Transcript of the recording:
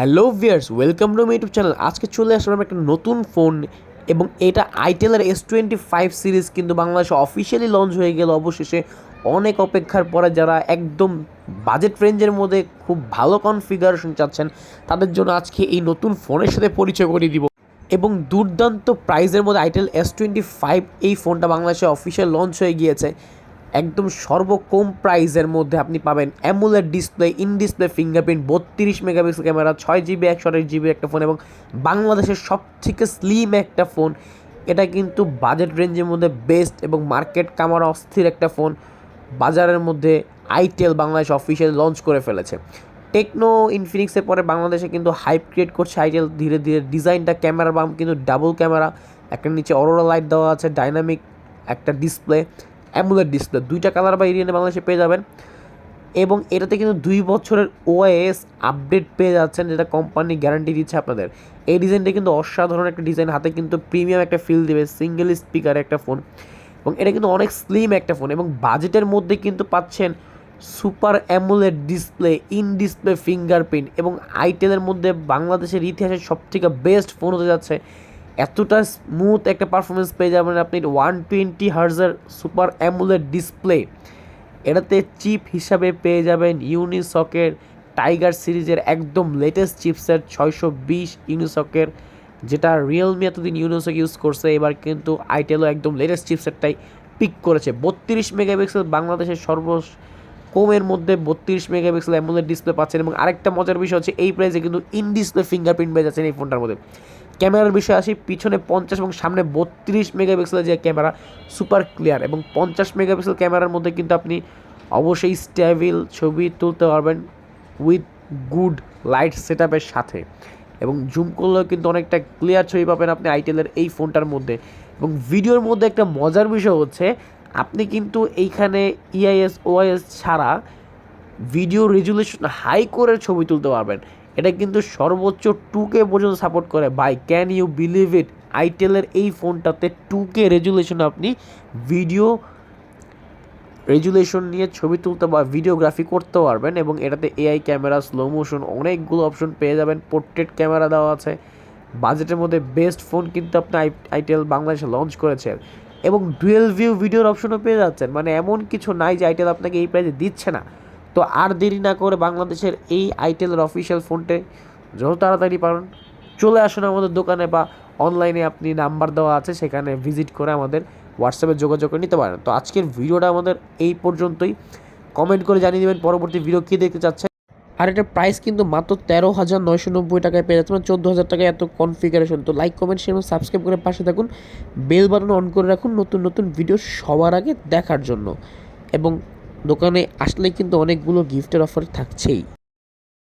Hello viewers welcome to my YouTube channel. আজকে চলে আসলাম একটা নতুন ফোন এবং এটা আইটেলের এস টোয়েন্টি ফাইভ সিরিজ কিন্তু বাংলাদেশে অফিসিয়ালি লঞ্চ হয়ে গেল। অবশেষে অনেক অপেক্ষার পরে যারা একদম বাজেট রেঞ্জের মধ্যে খুব ভালো কনফিগারেশন চাচ্ছেন, তাদের জন্য আজকে এই নতুন ফোনের সাথে পরিচয় করিয়ে দিব। এবং দুর্দান্ত প্রাইজের মধ্যে আইটেল এস টোয়েন্টি ফাইভ এই ফোনটা বাংলাদেশে অফিসিয়াল লঞ্চ হয়ে গিয়েছে। একদম সর্বকম প্রাইসের মধ্যে আপনি পাবেন AMOLED display in display fingerprint বত্রিশ মেগাপিক্সেল ক্যামেরা, ছয় জিবি একশো আঠাশ জিবি একটা ফোন এবং বাংলাদেশের সব থেকে স্লিম একটা ফোন এটা কিন্তু বাজেট রেঞ্জের মধ্যে বেস্ট এবং মার্কেট কামারা অস্থির একটা ফোন বাজারের মধ্যে আইটেল বাংলাদেশ অফিসিয়াল লঞ্চ করে ফেলেছে। টেকনো ইনফিনিক্সের পরে বাংলাদেশে কিন্তু হাইপ ক্রিয়েট করছে আইটেল ধীরে ধীরে ডিজাইনটা ক্যামেরা বাম, কিন্তু ডাবল ক্যামেরা। একটা নিচে অরোরা লাইট দেওয়া আছে ডাইনামিক একটা ডিসপ্লে অ্যামুলেট ডিসপ্লে দুইটা কালার বা এরিয়ানে বাংলাদেশে পেয়ে যাবেন। এবং এটাতে কিন্তু দুই বছরের ওএস আপডেট পেয়ে যাচ্ছেন, যেটা কোম্পানি গ্যারান্টি দিচ্ছে আপনাদের। এই ডিজাইনটা কিন্তু অসাধারণ একটা ডিজাইন হাতে কিন্তু প্রিমিয়াম একটা ফিল দেবে সিঙ্গেল স্পিকার একটা ফোন এবং এটা কিন্তু অনেক স্লিম একটা ফোন এবং বাজেটের মধ্যে কিন্তু পাচ্ছেন super AMOLED display in display fingerprint এবং আইটেলের মধ্যে বাংলাদেশের ইতিহাসের সবথেকে বেস্ট ফোন হতে যাচ্ছে এতটা স্মুথ একটা পারফরমেন্স পেয়ে যাবেন আপনি ওয়ান টোয়েন্টি হার্জার সুপার অ্যামুলেট ডিসপ্লে এটাতে চিপ হিসাবে পেয়ে যাবেন ইউনিসকের টাইগার সিরিজের একদম লেটেস্ট চিপসের ছয়শো বিশ ইউনিসকের যেটা রিয়েলমি এতদিন ইউনিসক ইউজ করছে। এবার কিন্তু আইটেলও একদম লেটেস্ট চিপসেটটাই পিক করেছে। বত্রিশ মেগাপিক্সেল বাংলাদেশের সর্ব কমের মধ্যে বত্রিশ মেগাপিক্সেল অ্যামুলেট ডিসপ্লে পাচ্ছেন। এবং আরেকটা মজার বিষয় হচ্ছে, এই প্রাইসে কিন্তু ইন ডিসপ্লে ফিঙ্গারপ্রিন্ট পেয়ে যাচ্ছেন এই ফোনটার মধ্যে। ক্যামেরার বিষয়ে আসি, পিছনে পঞ্চাশ এবং সামনে বত্রিশ মেগাপিক্সেলের যে ক্যামেরা সুপার ক্লিয়ার এবং পঞ্চাশ মেগাপিক্সেল ক্যামেরার মধ্যে কিন্তু আপনি অবশ্যই স্টেবিল ছবি তুলতে পারবেন উইথ গুড লাইট সেট সাথে। এবং জুম করলেও কিন্তু অনেকটা ক্লিয়ার ছবি পাবেন আপনি আইটেলের এই ফোনটার মধ্যে। এবং ভিডিওর মধ্যে একটা মজার বিষয় হচ্ছে, আপনি কিন্তু এইখানে E ইআইএস ওআইএস ছাড়া ভিডিও রেজুলেশন হাই করে ছবি তুলতে পারবেন। এটা কিন্তু সর্বোচ্চ টু কে পর্যন্ত সাপোর্ট করে। By can you believe it আইটেলের এই ফোনটাতে টু কে রেজুলেশন আপনি ভিডিও রেজুলেশন নিয়ে ছবি তুলতে বা ভিডিওগ্রাফি করতে পারবেন এবং এটাতে এআই ক্যামেরা স্লো মোশন অনেকগুলো অপশন পেয়ে যাবেন। পোর্ট্রেট ক্যামেরা দেওয়া আছে। বাজেটের মধ্যে বেস্ট ফোন কিন্তু আপনি আইটেল বাংলাদেশে লঞ্চ করেছে। এবং ডুয়েল ভিউ ভিডিওর অপশনও পেয়ে যাচ্ছেন। মানে এমন কিছু নাই যে আইটেল আপনাকে এই প্রাইসে দিচ্ছে না। তো আর দেরি না করে বাংলাদেশের এই আইটেলের অফিসিয়াল ফোনটে যত তাড়াতাড়ি পারেন, চলে আসুন আমাদের দোকানে বা অনলাইনে আপনি নাম্বার দেওয়া আছে, সেখানে ভিজিট করে আমাদের হোয়াটসঅ্যাপে যোগাযোগ করে নিতে পারেন। তো আজকের ভিডিওটা আমাদের এই পর্যন্তই। কমেন্ট করে জানিয়ে দেবেন পরবর্তী ভিডিও কী দেখতে চাচ্ছেন। আর এটার প্রাইস কিন্তু মাত্র তেরো হাজার নয়শো নব্বই টাকায় পেয়ে যাচ্ছে মানে চোদ্দ হাজার টাকায় এত কনফিগারেশন তো লাইক কমেন্ট শেয়ার সাবস্ক্রাইব করে পাশে থাকুন। বেল বাটন অন করে রাখুন নতুন নতুন ভিডিও সবার আগে দেখার জন্য। এবং দোকানে আসলে কিন্তু অনেকগুলো গিফটের অফার থাকছেই।